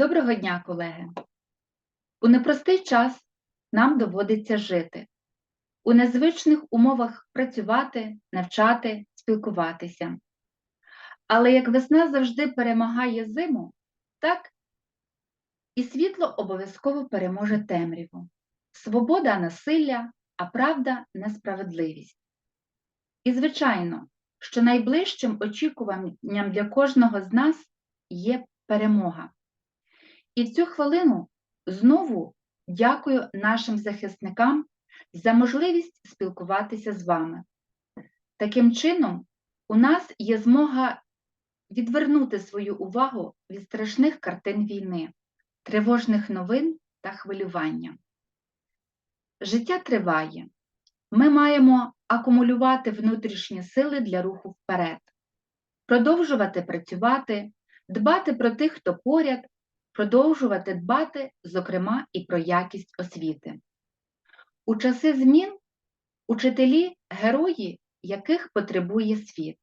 Доброго дня, колеги! У непростий час нам доводиться жити, у незвичних умовах працювати, навчати, спілкуватися. Але як весна завжди перемагає зиму, так і світло обов'язково переможе темряву. Свобода насилля, а правда несправедливість. І, звичайно, що найближчим очікуванням для кожного з нас є перемога. І в цю хвилину знову дякую нашим захисникам за можливість спілкуватися з вами. Таким чином, у нас є змога відвернути свою увагу від страшних картин війни, тривожних новин та хвилювання. Життя триває. Ми маємо акумулювати внутрішні сили для руху вперед, продовжувати працювати, дбати про тих, хто поряд, продовжувати дбати, зокрема, і про якість освіти. У часи змін учителі герої, яких потребує світ.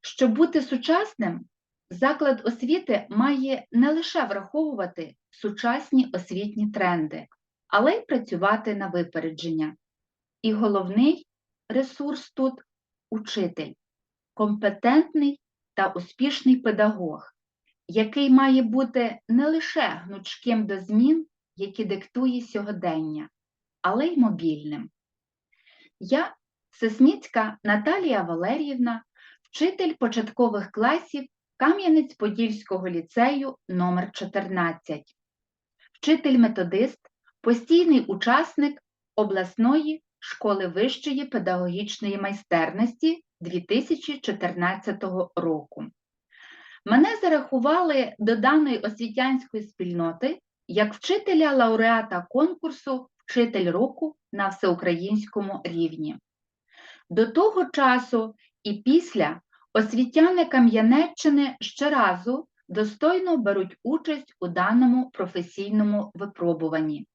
Щоб бути сучасним, заклад освіти має не лише враховувати сучасні освітні тренди, але й працювати на випередження. І головний ресурс тут учитель, компетентний та успішний педагог, який має бути не лише гнучким до змін, які диктує сьогодення, але й мобільним. Я, Сосніцька Наталія Валеріївна, вчитель початкових класів Кам'янець-Подільського ліцею номер 14 вчитель-методист, постійний учасник обласної школи вищої педагогічної майстерності 2014 року. Мене зарахували до даної освітянської спільноти як вчителя лауреата конкурсу Вчитель року на всеукраїнському рівні. До того часу і після освітяни Кам'янеччини щоразу достойно беруть участь у даному професійному випробуванні.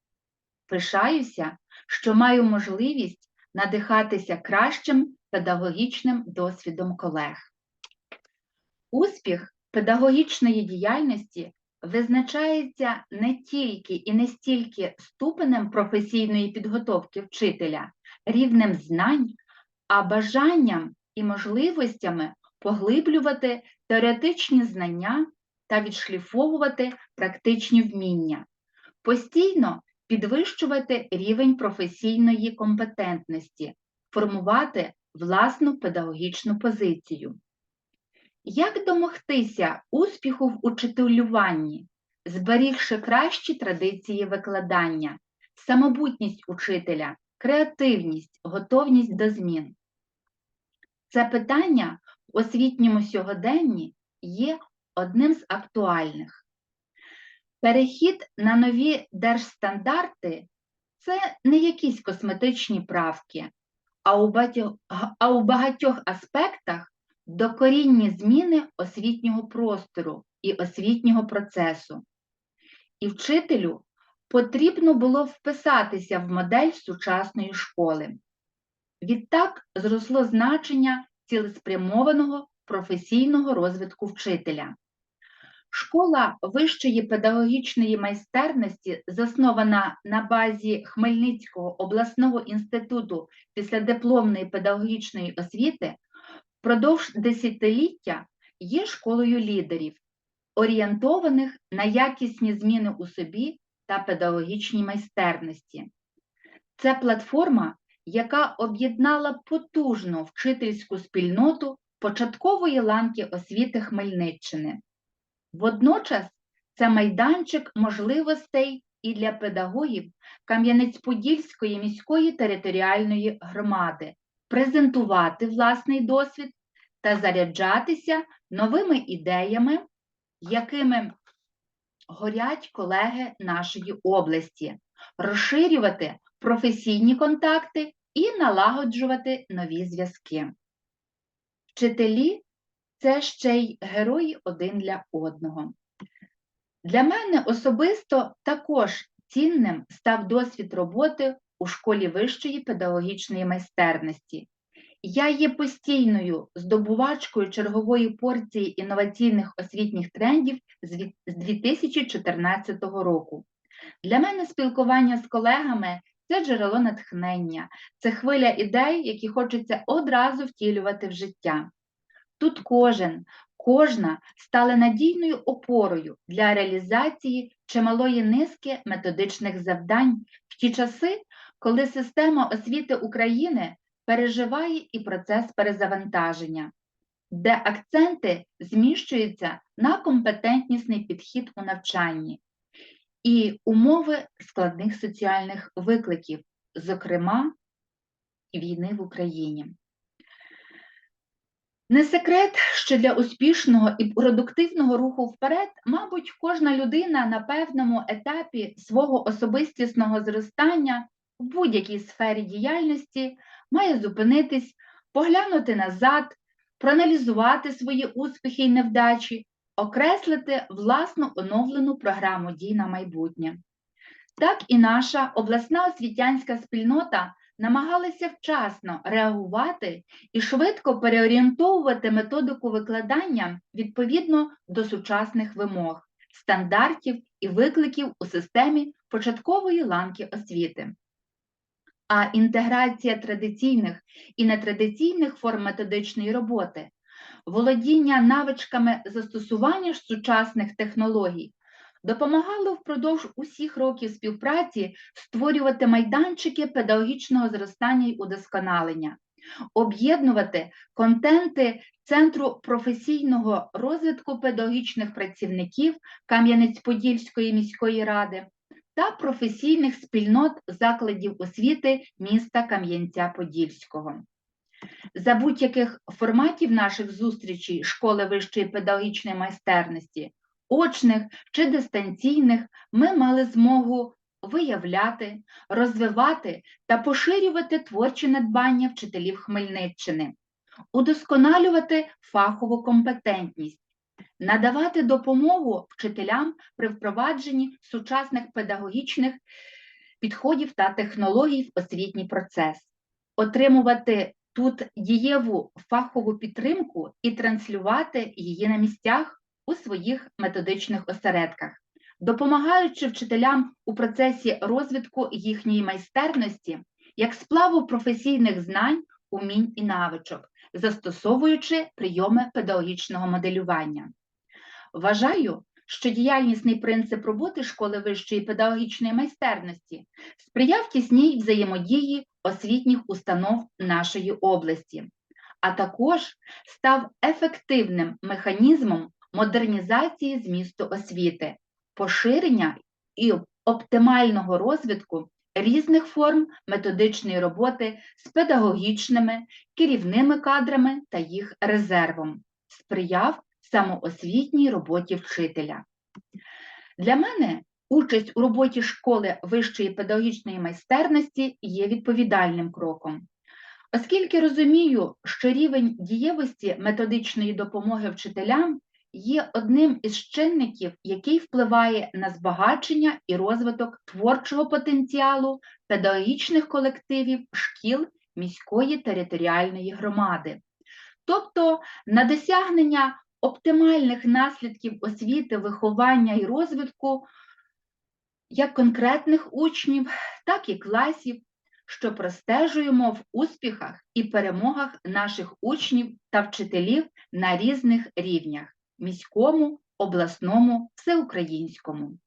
Пишаюся, що маю можливість надихатися кращим педагогічним досвідом колег. Успіх педагогічної діяльності визначається не тільки і не стільки ступенем професійної підготовки вчителя, рівнем знань, а бажанням і можливостями поглиблювати теоретичні знання та відшліфовувати практичні вміння, постійно підвищувати рівень професійної компетентності, формувати власну педагогічну позицію. Як домогтися успіху в учителюванні, зберігши кращі традиції викладання, самобутність учителя, креативність, готовність до змін? Це питання в освітньому сьогоденні є одним з актуальних. Перехід на нові держстандарти це не якісь косметичні правки, а у багатьох, аспектах докорінні зміни освітнього простору і освітнього процесу. І вчителю потрібно було вписатися в модель сучасної школи. Відтак зросло значення цілеспрямованого професійного розвитку вчителя. Школа вищої педагогічної майстерності, заснована на базі Хмельницького обласного інституту післядипломної педагогічної освіти, впродовж десятиліття є школою лідерів, орієнтованих на якісні зміни у собі та педагогічній майстерності. Це платформа, яка об'єднала потужну вчительську спільноту початкової ланки освіти Хмельниччини. Водночас це майданчик можливостей і для педагогів Кам'янець-Подільської міської територіальної громади презентувати власний досвід та заряджатися новими ідеями, якими горять колеги нашої області, розширювати професійні контакти і налагоджувати нові зв'язки. Вчителі це ще й герої один для одного. Для мене особисто також цінним став досвід роботи у школі вищої педагогічної майстерності Я є постійною здобувачкою чергової порції інноваційних освітніх трендів з 2014 року. Для мене спілкування з колегами це джерело натхнення, це хвиля ідей, які хочеться одразу втілювати в життя. Тут кожен, кожна стали надійною опорою для реалізації чималої низки методичних завдань в ті часи, коли система освіти України переживає і процес перезавантаження, де акценти зміщуються на компетентнісний підхід у навчанні і умови складних соціальних викликів, зокрема війни в Україні. Не секрет, що для успішного і продуктивного руху вперед, мабуть, кожна людина на певному етапі свого особистісного зростання в будь-якій сфері діяльності має зупинитись, поглянути назад, проаналізувати свої успіхи і невдачі, окреслити власну оновлену програму дій на майбутнє. Так і наша обласна освітянська спільнота намагалася вчасно реагувати і швидко переорієнтовувати методику викладання відповідно до сучасних вимог, стандартів і викликів у системі початкової ланки освіти. А інтеграція традиційних і нетрадиційних форм методичної роботи, володіння навичками застосування сучасних технологій допомагало впродовж усіх років співпраці створювати майданчики педагогічного зростання й удосконалення, об'єднувати контенти Центру професійного розвитку педагогічних працівників Кам'янець-Подільської міської ради та професійних спільнот закладів освіти міста Кам'янця-Подільського. За будь-яких форматів наших зустрічей школи вищої педагогічної майстерності, очних чи дистанційних, ми мали змогу виявляти, розвивати та поширювати творчі надбання вчителів Хмельниччини, удосконалювати фахову компетентність, надавати допомогу вчителям при впровадженні сучасних педагогічних підходів та технологій в освітній процес, отримувати тут дієву фахову підтримку і транслювати її на місцях у своїх методичних осередках, допомагаючи вчителям у процесі розвитку їхньої майстерності як сплаву професійних знань, умінь і навичок, застосовуючи прийоми педагогічного моделювання. Вважаю, що діяльнісний принцип роботи школи вищої педагогічної майстерності сприяв тісній взаємодії освітніх установ нашої області, а також став ефективним механізмом модернізації змісту освіти, поширення і оптимального розвитку різних форм методичної роботи з педагогічними, керівними кадрами та їх резервом, сприяв самоосвітній роботі вчителя. Для мене участь у роботі школи вищої педагогічної майстерності є відповідальним кроком. Оскільки розумію, що рівень дієвості методичної допомоги вчителям є одним із чинників, який впливає на збагачення і розвиток творчого потенціалу педагогічних колективів шкіл міської територіальної громади, тобто на досягнення оптимальних наслідків освіти, виховання і розвитку як конкретних учнів, так і класів, що простежуємо в успіхах і перемогах наших учнів та вчителів на різних рівнях міському, обласному, всеукраїнському.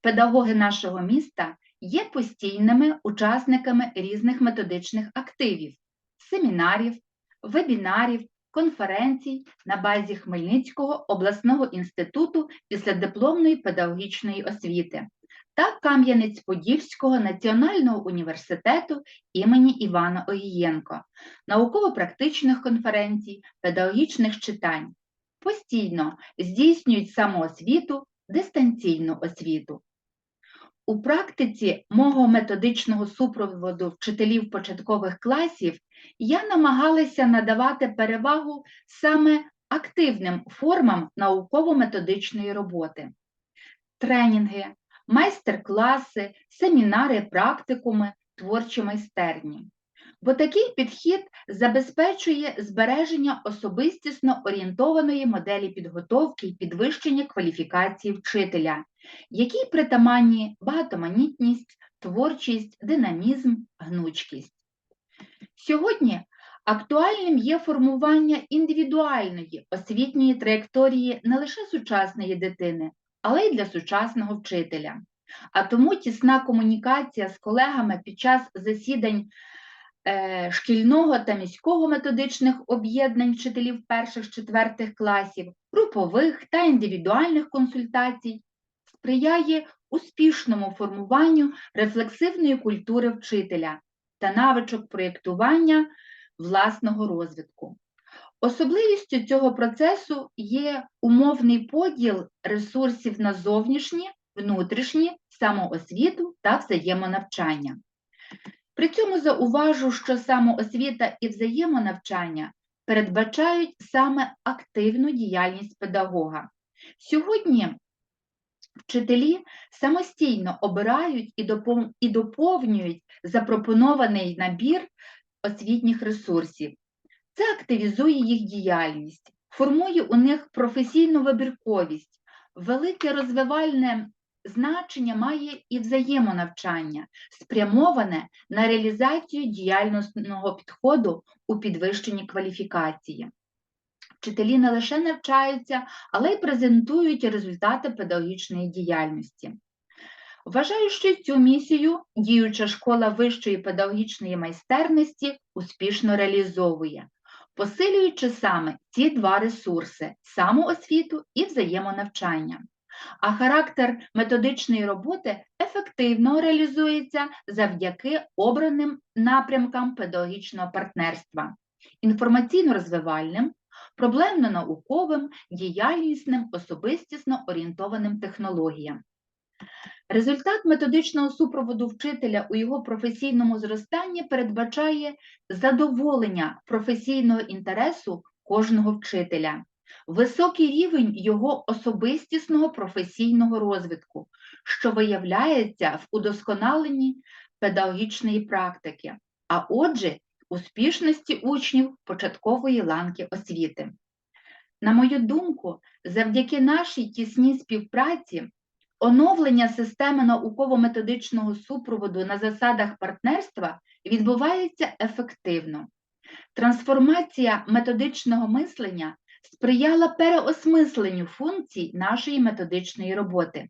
Педагоги нашого міста є постійними учасниками різних методичних активів, семінарів, вебінарів, конференцій на базі Хмельницького обласного інституту післядипломної педагогічної освіти та Кам'янець-Подільського національного університету імені Івана Огієнко, науково-практичних конференцій, педагогічних читань. Постійно здійснюють самоосвіту, дистанційну освіту. У практиці мого методичного супроводу вчителів початкових класів я намагалася надавати перевагу саме активним формам науково-методичної роботи. Тренінги, майстер-класи, семінари, практикуми, творчі майстерні. Бо такий підхід забезпечує збереження особистісно орієнтованої моделі підготовки і підвищення кваліфікації вчителя, якій притаманні багатоманітність, творчість, динамізм, гнучкість. Сьогодні актуальним є формування індивідуальної освітньої траєкторії не лише сучасної дитини, але й для сучасного вчителя. А тому тісна комунікація з колегами під час засідань шкільного та міського методичних об'єднань вчителів перших-четвертих класів, групових та індивідуальних консультацій сприяє успішному формуванню рефлексивної культури вчителя та навичок проєктування власного розвитку. Особливістю цього процесу є умовний поділ ресурсів на зовнішні, внутрішні, самоосвіту та взаємонавчання. При цьому зауважу, що самоосвіта і взаємонавчання передбачають саме активну діяльність педагога. Сьогодні вчителі самостійно обирають і доповнюють запропонований набір освітніх ресурсів. Це активізує їх діяльність, формує у них професійну вибірковість, велике розвивальне значення має і взаємонавчання, спрямоване на реалізацію діяльностного підходу у підвищенні кваліфікації. Вчителі не лише навчаються, але й презентують результати педагогічної діяльності. Вважаю, що цю місію діюча школа вищої педагогічної майстерності успішно реалізовує, посилюючи саме ці два ресурси самоосвіту і взаємонавчання. А характер методичної роботи ефективно реалізується завдяки обраним напрямкам педагогічного партнерства, інформаційно-розвивальним, проблемно-науковим, діяльнісним, особистісно орієнтованим технологіям. Результат методичного супроводу вчителя у його професійному зростанні передбачає задоволення професійного інтересу кожного вчителя, високий рівень його особистісного професійного розвитку, що виявляється в удосконаленні педагогічної практики, а отже, успішності учнів початкової ланки освіти. На мою думку, завдяки нашій тісній співпраці Оновлення системи науково-методичного супроводу на засадах партнерства відбувається ефективно. Трансформація методичного мислення сприяла переосмисленню функцій нашої методичної роботи.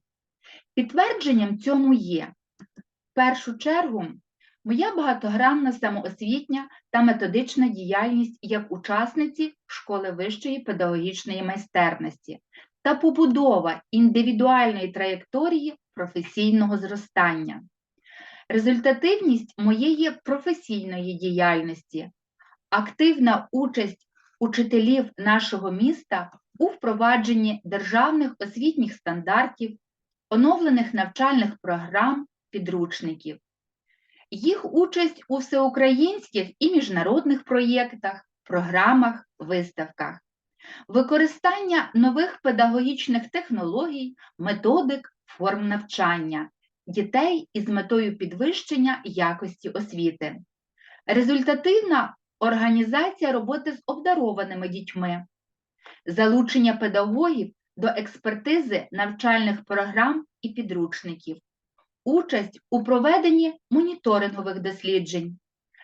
Підтвердженням цьому є, в першу чергу, моя багатогранна самоосвітня та методична діяльність як учасниці школи вищої педагогічної майстерності та побудова індивідуальної траєкторії професійного зростання. Результативність моєї професійної діяльності, активна участь учителів нашого міста у впровадженні державних освітніх стандартів, оновлених навчальних програм, підручників, їх участь у всеукраїнських і міжнародних проєктах, програмах, виставках. Використання нових педагогічних технологій, методик, форм навчання дітей із метою підвищення якості освіти, результативна організація роботи з обдарованими дітьми, залучення педагогів до експертизи навчальних програм і підручників, участь у проведенні моніторингових досліджень,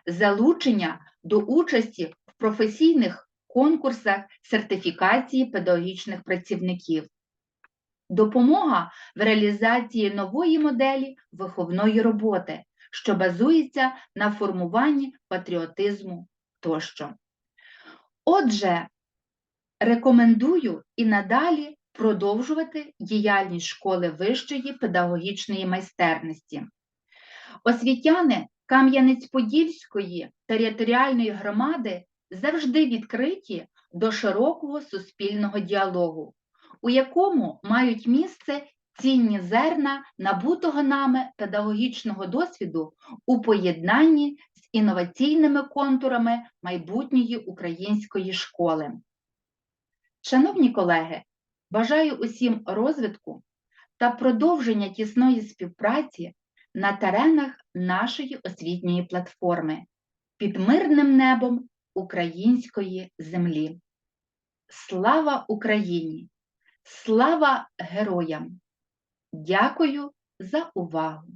залучення до участі в професійних конкурсах сертифікації педагогічних працівників, допомога в реалізації нової моделі виховної роботи, що базується на формуванні патріотизму тощо. Отже, рекомендую і надалі продовжувати діяльність школи вищої педагогічної майстерності. Освітяни Кам'янець-Подільської територіальної громади завжди відкриті до широкого суспільного діалогу, у якому мають місце цінні зерна набутого нами педагогічного досвіду у поєднанні інноваційними контурами майбутньої української школи. Шановні колеги, бажаю усім розвитку та продовження тісної співпраці на теренах нашої освітньої платформи під мирним небом української землі. Слава Україні! Слава героям! Дякую за увагу!